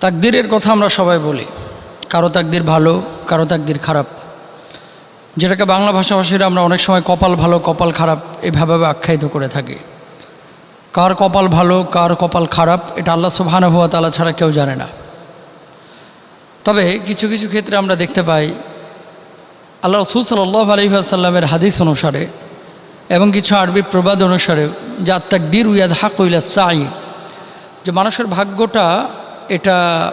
তাকদিরের কথা আমরা সবাই বলি। কারও তাকদির ভালো, কারও তাকদির খারাপ। যেটাকে বাংলা ভাষাভাষীরা আমরা অনেক সময় কপাল ভালো, কপাল খারাপ এভাবে আখ্যায়িত করে থাকি। কার কপাল ভালো, কার কপাল খারাপ, এটা আল্লাহ সুবহানাহু ওয়া তাআলা ছাড়া কেউ জানে না। তবে কিছু কিছু ক্ষেত্রে আমরা দেখতে পাই, আল্লাহ রসুল সাল্লাহ আলহিহাসাল্লামের হাদিস অনুসারে এবং কিছু আরবি প্রবাদ অনুসারে যা তাকদির উয়াদ হাক উইলা সাই যে মানুষের ভাগ্যটা এটা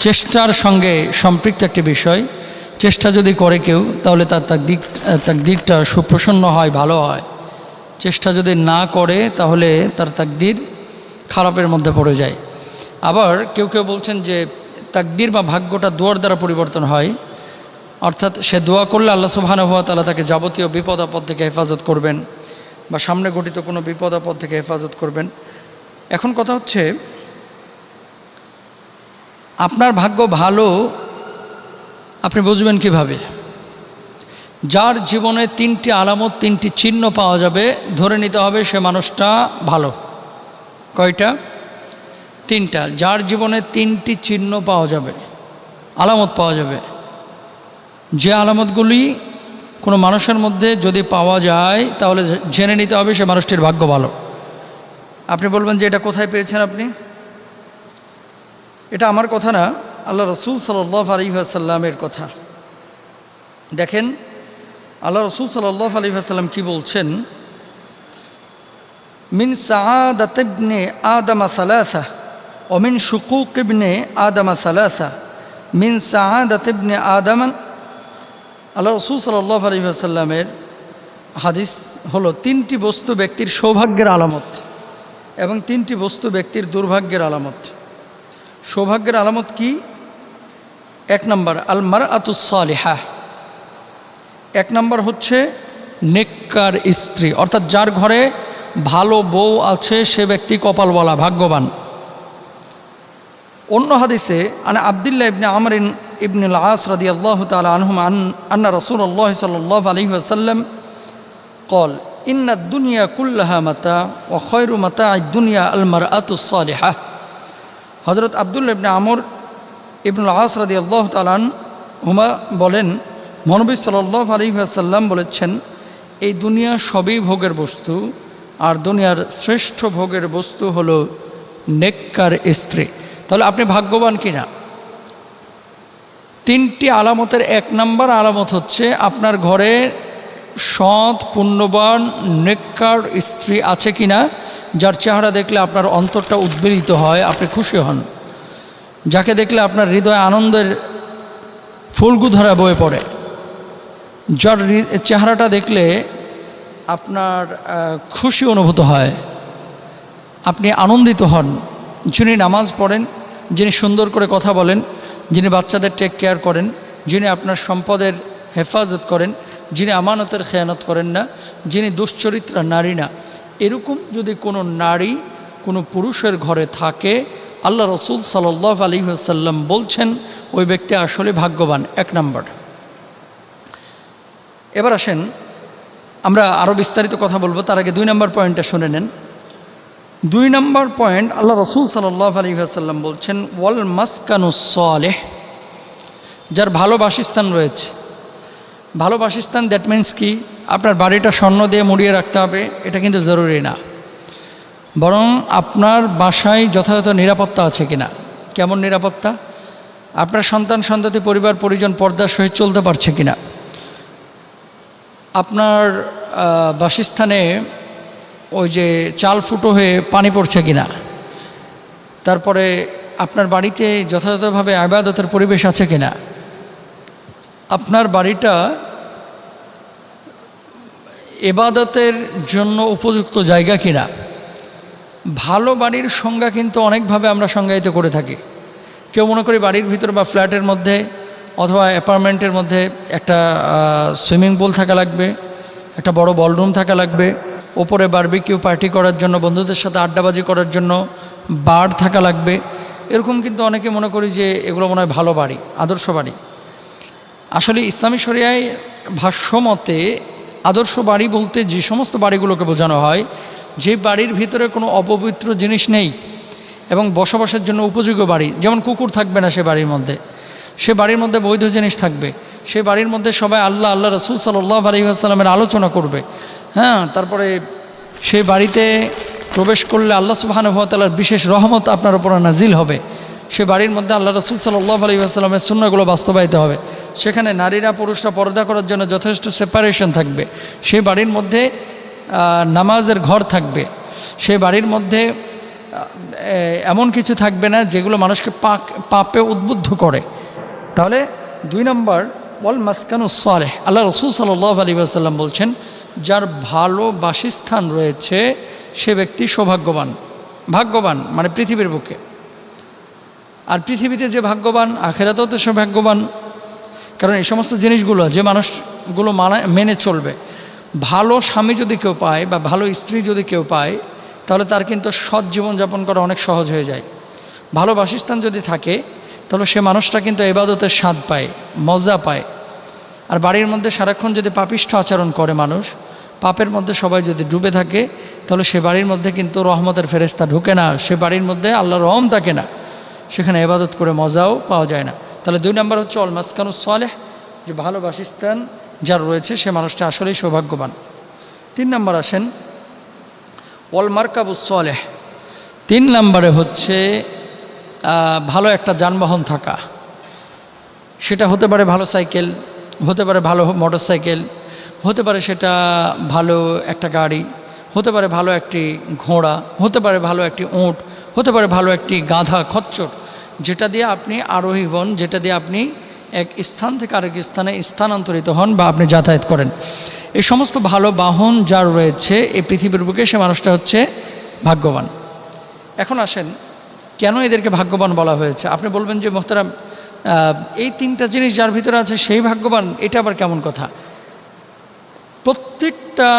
চেষ্টার সঙ্গে সম্পৃক্ত একটি বিষয়। চেষ্টা যদি করে কেউ, তাহলে তার তাক দিক তার দিকটা সুপ্রসন্ন হয়, ভালো হয়। চেষ্টা যদি না করে, তাহলে তার তাকদির খারাপের মধ্যে পড়ে যায়। আবার কেউ কেউ বলছেন যে, তাকদির বা ভাগ্যটা দোয়ার দ্বারা পরিবর্তন হয়। অর্থাৎ সে দোয়া করলে আল্লাহ সুবহানাহু ওয়া তালা তাকে যাবতীয় বিপদ আপদ থেকে হেফাজত করবেন বা সামনে গঠিত কোনো বিপদ আপদ থেকে হেফাজত করবেন। এখন কথা হচ্ছে আপনার ভাগ্য ভালো, আপনি বুঝবেন কীভাবে? যার জীবনে তিনটি আলামত, তিনটি চিহ্ন পাওয়া যাবে, ধরে নিতে হবে সে মানুষটা ভালো। কয়টা? তিনটা। যার জীবনে তিনটি চিহ্ন পাওয়া যাবে, আলামত পাওয়া যাবে, যে আলামতগুলি কোনো মানুষের মধ্যে যদি পাওয়া যায়, তাহলে জেনে নিতে হবে সে মানুষটির ভাগ্য ভালো। আপনি বলবেন যে এটা কোথায় পেয়েছেন আপনি? এটা আমার কথা না, আল্লাহ রসুল সাল্লাহ আলিহাসাল্লামের কথা। দেখেন, আল্লাহ রসুল সাল্লাহ আলিহাসাল্লাম কি বলছেন? মিন সাহাদাতবনে আদামা সালাসা অমিন শুকুক ইবনে আদামা সালাসা, মিন সাহাদাতবনে আদামান আল্লাহ রসুল সাল্লাহ আলিহাসাল্লামের হাদিস হলো তিনটি বস্তু ব্যক্তির সৌভাগ্যের আলামত এবং তিনটি বস্তু ব্যক্তির দুর্ভাগ্যের আলামত। সৌভাগ্যের আলামত কি? এক নম্বর আল মার আতুসালিহা এক নম্বর হচ্ছে নেককার স্ত্রী, অর্থাৎ যার ঘরে ভালো বউ আছে, সে ব্যক্তি কপালওয়ালা, ভাগ্যবান। অন্য হাদিসে, আনা আবদুল্লাহ ইবনে আমরিন ইবনুল আস রাদি আল্লাহ তালা আন, আন্না রসুল আল্লাহ সাল্লাহ আলী আসাল্লাম কল ইন্না দুনিয়া কুল্লাহা মাতা ও খয়রু মাতা দুনিয়া আলমার আতুসালিহা হজরত আবদুল্লা ইবনে আমর ইবনুল আস রাদি আল্লাহ তালান হুমা বলেন মনবী সাল্লাহ আলী আসাল্লাম বলেছেন, এই দুনিয়া সবই ভোগের বস্তু, আর দুনিয়ার শ্রেষ্ঠ ভোগের বস্তু হলো নেককার স্ত্রী। তাহলে আপনি ভাগ্যবান কিনা? তিনটি আলামতের এক নম্বর আলামত হচ্ছে, আপনার ঘরে সৎ, পুণ্যবান, নেককার স্ত্রী আছে কিনা? যার চেহারা দেখলে আপনার অন্তরটা উদ্বেলিত হয়, আপনি খুশি হন। যাকে দেখলে আপনার হৃদয় আনন্দের ফুলগুধরা বয়ে পড়ে। যার চেহারাটা দেখলে আপনার খুশি অনুভূত হয়। আপনি আনন্দিত হন। যিনি নামাজ পড়েন, যিনি সুন্দর করে কথা বলেন, যিনি বাচ্চাদের টেক কেয়ার করেন, যিনি আপনার সম্পদের হেফাজত করেন, যিনি আমানতের খেয়ানত করেন না, যিনি দুশ্চরিত্রা নারী না এরকম যদি কোনো নারী কোনো পুরুষের ঘরে থাকে, আল্লাহ রসুল সাল্লাহ আলী সাল্লাম বলছেন, ওই ব্যক্তি আসলে ভাগ্যবান। এক নম্বর। এবার আসেন, আমরা আরও বিস্তারিত কথা বলব, তার আগে দুই নম্বর পয়েন্টটা শুনে নেন। দুই নম্বর পয়েন্ট, আল্লাহ রসুল সাল্লাহ আলী সাল্লাম বলছেন, ওয়াল মাসকানুসলেহ যার ভালো বাসস্থান রয়েছে। ভালো বাসস্থান দ্যাট মিন্স কি? আপনার বাড়িটা স্বর্ণ দিয়ে মুড়িয়ে রাখতে হবে, এটা কিন্তু জরুরি না। বরং আপনার বাসায় যথাযথ নিরাপত্তা আছে কিনা? কেমন নিরাপত্তা? আপনার সন্তান, সন্ততি, পরিবার, পরিজন, পর্দার সহিত চলতে পারছে কিনা? আপনার বাসস্থানে ওই যে চাল ফুটো হয়ে পানি পড়ছে কিনা? তারপরে আপনার বাড়িতে যথাযথভাবে আবাদতের পরিবেশ আছে কিনা? আপনার বাড়িটা এবাদতের জন্য উপযুক্ত জায়গা কিনা? ভালো বাড়ির সংজ্ঞা কিন্তু অনেকভাবে আমরা সংজ্ঞায়িত করে থাকি। কেউ মনে করি বাড়ির ভিতর বা ফ্ল্যাটের মধ্যে অথবা অ্যাপার্টমেন্টের মধ্যে একটা সুইমিং পুল থাকা লাগবে, একটা বড় বলরুম থাকা লাগবে, ওপরে বারবিকিউ পার্টি করার জন্য, বন্ধুদের সাথে আড্ডাবাজি করার জন্য বার থাকা লাগবে। এরকম কিন্তু অনেকে মনে করি যে এগুলো মনে হয় ভালো বাড়ি, আদর্শ বাড়ি। আসলে ইসলামী শরিয়ায় ভাষ্যমতে আদর্শ বাড়ি বলতে যে সমস্ত বাড়িগুলোকে বোঝানো হয়, যে বাড়ির ভিতরে কোনো অপবিত্র জিনিস নেই এবং বসবাসের জন্য উপযোগী বাড়ি, যেমন কুকুর থাকবে না সে বাড়ির মধ্যে। সে বাড়ির মধ্যে বৈধ জিনিস থাকবে। সে বাড়ির মধ্যে সবাই আল্লাহ আল্লাহ রসুল সাল্লাহ আলী আসসালামের আলোচনা করবে। হ্যাঁ তারপরে সেই বাড়িতে প্রবেশ করলে আল্লাহ সুবাহানুভতালার বিশেষ রহমত আপনার উপর নাজিল হবে। সে বাড়ির মধ্যে আল্লাহ রসুল সাল্লাহ আলী আসসালামের সুন্নাগুলো বাস্তবায়িত হবে। সেখানে নারীরা পুরুষরা পর্দা করার জন্য যথেষ্ট সেপারেশন থাকবে। সেই বাড়ির মধ্যে নামাজের ঘর থাকবে। সেই বাড়ির মধ্যে এমন কিছু থাকবে না যেগুলো মানুষকে পাক, পাপে উদ্বুদ্ধ করে। তাহলে দুই নম্বর, ওয়াল মাসকানু সালেহ। আল্লাহ রসুল সাল্লাহ আলী আসাল্লাম বলছেন, যার ভালো বাসস্থান রয়েছে, সে ব্যক্তি সৌভাগ্যবান। ভাগ্যবান মানে পৃথিবীর বুকে। আর পৃথিবীতে যে ভাগ্যবান, আখেরাতেও তো সে ভাগ্যবান। কারণ এই সমস্ত জিনিসগুলো, যে মানুষগুলো মানা, মেনে চলবে, ভালো স্বামী যদি কেউ পায় বা ভালো স্ত্রী যদি কেউ পায়, তাহলে তার কিন্তু সৎ জীবনযাপন করা অনেক সহজ হয়ে যায়। ভালো বাসস্থান যদি থাকে, তাহলে সে মানুষটা কিন্তু এবাদতের স্বাদ পায়, মজা পায়। আর বাড়ির মধ্যে সারাক্ষণ যদি পাপিষ্ঠ আচরণ করে মানুষ, পাপের মধ্যে সবাই যদি ডুবে থাকে, তাহলে সে বাড়ির মধ্যে কিন্তু রহমতের ফেরেস্তা ঢুকে না, সে বাড়ির মধ্যে আল্লাহ রহম থাকে না। সেখানে এবাদত করে মজাও পাওয়া যায় না। তাহলে দুই নম্বর হচ্ছে অল মাসকানু সালেহ, যে ভালো বাসস্থান যার রয়েছে, সে মানুষটা আসলেই সৌভাগ্যবান। তিন নম্বর আসেন ওয়াল মার্কাবুস সালেহ। তিন নম্বরে হচ্ছে ভালো একটা যানবাহন থাকা। সেটা হতে পারে ভালো সাইকেল, হতে পারে ভালো মোটর সাইকেল হতে পারে সেটা ভালো একটা গাড়ি, হতে পারে ভালো একটি ঘোড়া, হতে পারে ভালো একটি উঁট, হতে পারে ভালো একটি গাধা খচ্চর। যেটা দিয়ে আপনি আরোহী হন, যেটা দিয়ে আপনি এক স্থান থেকে আরেক স্থানে স্থানান্তরিত হন বা আপনি যাতায়াত করেন। এই সমস্ত ভালো বাহন যার রয়েছে এই পৃথিবীর বুকে, সে মানুষটা হচ্ছে ভাগ্যবান। এখন আসেন, কেন এদেরকে ভাগ্যবান বলা হয়েছে? আপনি বলবেন যে, মোহতারাম এই তিনটা জিনিস যার ভিতরে আছে সেই ভাগ্যবান, এটা আবার কেমন কথা? প্রত্যেকটা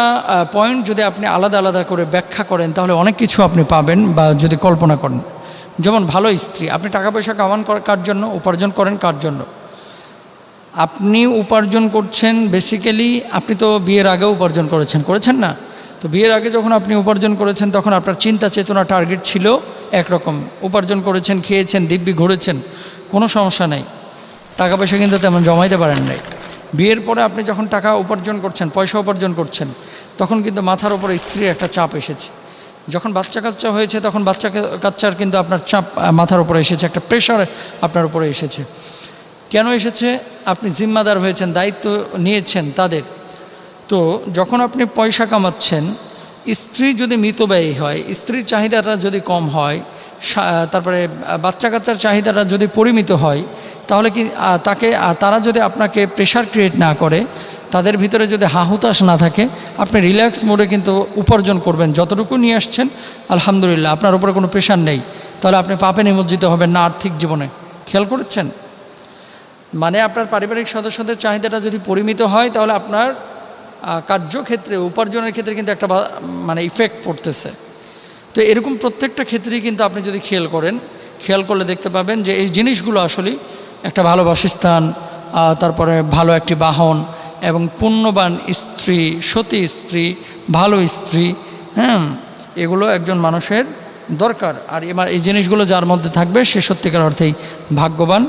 পয়েন্ট যদি আপনি আলাদা আলাদা করে ব্যাখ্যা করেন, তাহলে অনেক কিছু আপনি পাবেন বা যদি কল্পনা করেন। যেমন ভালো স্ত্রী, আপনি টাকা পয়সা কামান কর- জন্য, উপার্জন করেন কার জন্য? আপনি উপার্জন করছেন বেসিক্যালি আপনি তো বিয়ের আগেও উপার্জন করেছেন করেছেন না? তো বিয়ের আগে যখন আপনি উপার্জন করেছেন, তখন আপনার চিন্তা চেতনা টার্গেট ছিল একরকম। উপার্জন করেছেন, খেয়েছেন, দিব্যি ঘুরেছেন, কোনো সমস্যা নেই। টাকা পয়সা কিন্তু তেমন জমাইতে পারেন নাই। বিয়ের পরে আপনি যখন টাকা উপার্জন করছেন, পয়সা উপার্জন করছেন, তখন কিন্তু মাথার উপরে স্ত্রীর একটা চাপ এসেছে। যখন বাচ্চা কাচ্চা হয়েছে, তখন বাচ্চা কাচ্চার কিন্তু আপনার চাপ মাথার উপরে এসেছে, একটা প্রেশার আপনার উপরে এসেছে। কেন এসেছে? আপনি জিম্মাদার হয়েছেন, দায়িত্ব নিয়েছেন তাদের। তো যখন আপনি পয়সা কামাচ্ছেন, স্ত্রী যদি মিতব্যয়ী হয়, স্ত্রীর চাহিদাটা যদি কম হয় তারপরে বাচ্চা কাচ্চার চাহিদাটা যদি পরিমিত হয়, তাহলে কি তাকে তারা যদি আপনাকে প্রেশার ক্রিয়েট না করে তাদের ভিতরে যদি হাহুতাশ না থাকে, আপনি রিল্যাক্স মোডে কিন্তু উপার্জন করবেন। যতটুকু নিয়ে আসছেন, আলহামদুলিল্লাহ, আপনার উপরে কোনো প্রেশার নেই। তাহলে আপনি পাপে নিমজ্জিত হবেন না আর্থিক জীবনে। খেয়াল করেছেন? মানে আপনার পারিবারিক সদস্যদের চাহিদাটা যদি পরিমিত হয়, তাহলে আপনার কার্যক্ষেত্রে, উপার্জনের ক্ষেত্রে কিন্তু একটা মানে ইফেক্ট পড়তেছে। তো এরকম প্রত্যেকটা ক্ষেত্রেই কিন্তু আপনি যদি খেয়াল করেন, খেয়াল করলে দেখতে পাবেন যে এই জিনিসগুলো আসলেই একটা ভালো বাসস্থান তারপরে ভালো একটি বাহন এবং পুণ্যবান স্ত্রী, সতী স্ত্রী, ভালো স্ত্রী হ্যাঁ এগুলো একজন মানুষের দরকার। আর এবার এই জিনিসগুলো যার মধ্যে থাকবে, সে সত্যিকার অর্থেই ভাগ্যবান।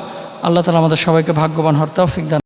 আল্লাহ তালা আমাদের সবাইকে ভাগ্যবান হওয়ার তৌফিক দান